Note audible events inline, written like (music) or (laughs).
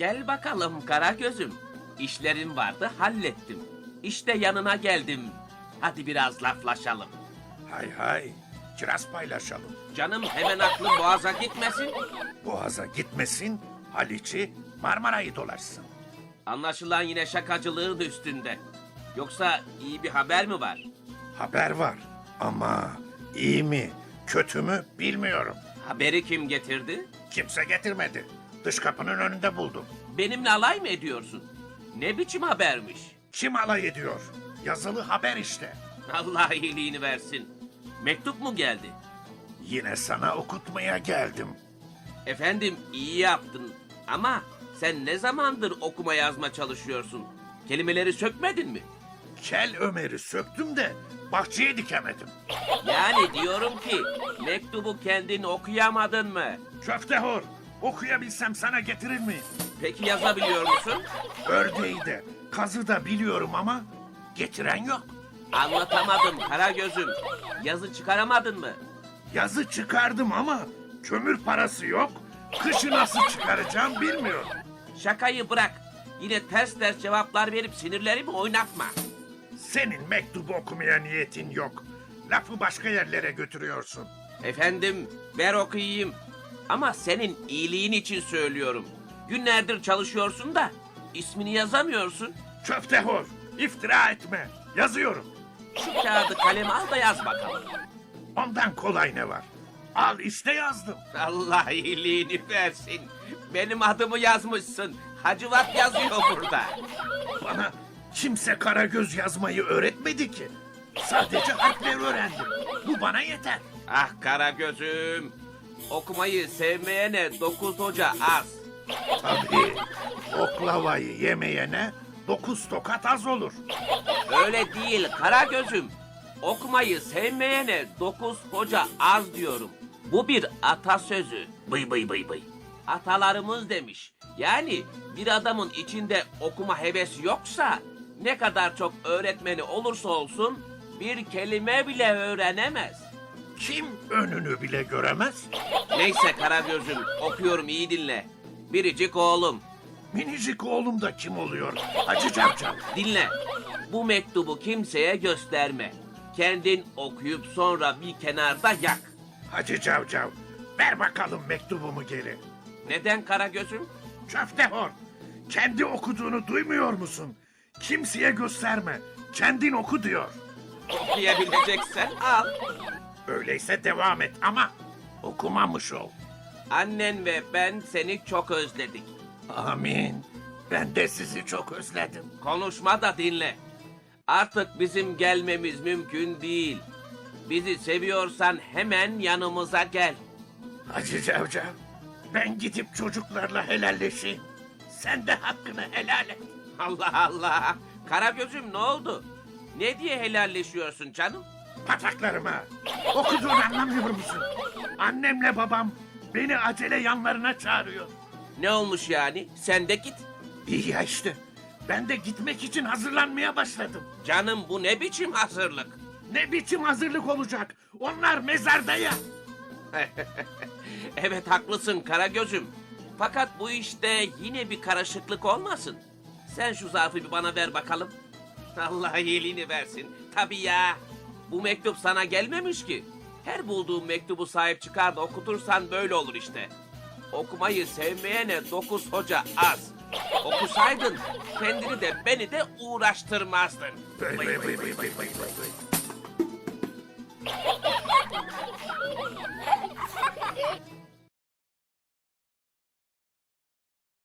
Gel bakalım kara gözüm. İşlerim vardı hallettim. İşte yanına geldim. Hadi biraz laflaşalım. Hay hay. Kiraz paylaşalım. Canım hemen aklım boğaza gitmesin. Boğaza gitmesin, Haliç'i, Marmara'yı dolaşsın. Anlaşılan yine şakacılığın üstünde. Yoksa iyi bir haber mi var? Haber var ama iyi mi, kötü mü bilmiyorum. Haberi kim getirdi? Kimse getirmedi. Dış kapının önünde buldum. Benimle alay mı ediyorsun? Ne biçim habermiş? Kim alay ediyor? Yazılı haber işte. Allah iyiliğini versin. Mektup mu geldi? Yine sana okutmaya geldim. Efendim iyi yaptın ama sen ne zamandır okuma yazma çalışıyorsun? Kelimeleri sökmedin mi? Kel Ömer'i söktüm de bahçeye dikemedim. Yani diyorum ki mektubu kendin okuyamadın mı? Köfte hor, okuyabilsem sana getirir miyim? Peki yazabiliyor musun? Ördeği de, kazı da biliyorum ama getiren yok. Anlatamadım kara gözüm. Yazı çıkaramadın mı? Yazı çıkardım ama kömür parası yok. Kışı nasıl çıkaracağım bilmiyorum. Şakayı bırak. Yine ters ters cevaplar verip sinirlerimi oynatma. Senin mektubu okumaya niyetin yok. Lafı başka yerlere götürüyorsun. Efendim ver okuyayım. Ama senin iyiliğin için söylüyorum. Günlerdir çalışıyorsun da ismini yazamıyorsun. Köfte hor, iftira etme. Yazıyorum. Şu kağıdı kaleme al da yaz bakalım. Ondan kolay ne var? Al işte yazdım. Allah iyiliğini versin. Benim adımı yazmışsın. Hacivat yazıyor burada. Bana kimse Karagöz yazmayı öğretmedi ki. Sadece harfleri öğrendim. Bu bana yeter. Ah kara gözüm. Okumayı sevmeyene dokuz hoca az. Tabii oklavayı yemeyene dokuz tokat az olur. Öyle değil kara gözüm. Okumayı sevmeyene dokuz hoca az diyorum. Bu bir atasözü. Bıy bıy bıy bıy. Atalarımız demiş. Yani bir adamın içinde okuma hevesi yoksa ne kadar çok öğretmeni olursa olsun bir kelime bile öğrenemez. Kim önünü bile göremez? Neyse kara gözüm okuyorum iyi dinle. Biricik oğlum Minicik oğlum da kim oluyor? Hacı Cavcav. Dinle. Bu mektubu kimseye gösterme. Kendin okuyup sonra bir kenarda yak. Hacı Cavcav. Ver bakalım mektubumu geri. Neden kara gözüm? Köfte hor. Kendi okuduğunu duymuyor musun? Kimseye gösterme. Kendin oku diyor. Okuyabileceksen al. Öyleyse devam et ama okumamış ol. Annen ve ben seni çok özledik. Amin. Ben de sizi çok özledim. Konuşma da dinle. Artık bizim gelmemiz mümkün değil. Bizi seviyorsan hemen yanımıza gel. Hacı Cavcav, ben gidip çocuklarla helalleşeyim. Sen de hakkını helal et. Allah Allah. Kara gözüm ne oldu? Ne diye helalleşiyorsun canım? Pataklarıma. Okuduğunu anlamıyor musun? Annemle babam beni acele yanlarına çağırıyor. Ne olmuş yani? Sen de git. İyi ya işte. Ben de gitmek için hazırlanmaya başladım. Canım bu ne biçim hazırlık? Ne biçim hazırlık olacak? Onlar mezarda ya. (laughs) evet haklısın Karagöz'üm. Fakat bu işte yine bir karışıklık olmasın. Sen şu zarfı bir bana ver bakalım. (laughs) Allah iyiliğini versin. Tabii ya. Bu mektup sana gelmemiş ki. Her bulduğun mektubu sahip çıkar da okutursan böyle olur işte. Okumayı sevmeyene dokuz hoca az. Okusaydın kendini de beni de uğraştırmazdın. Bıy bıy bıy bıy bıy bıy bıy.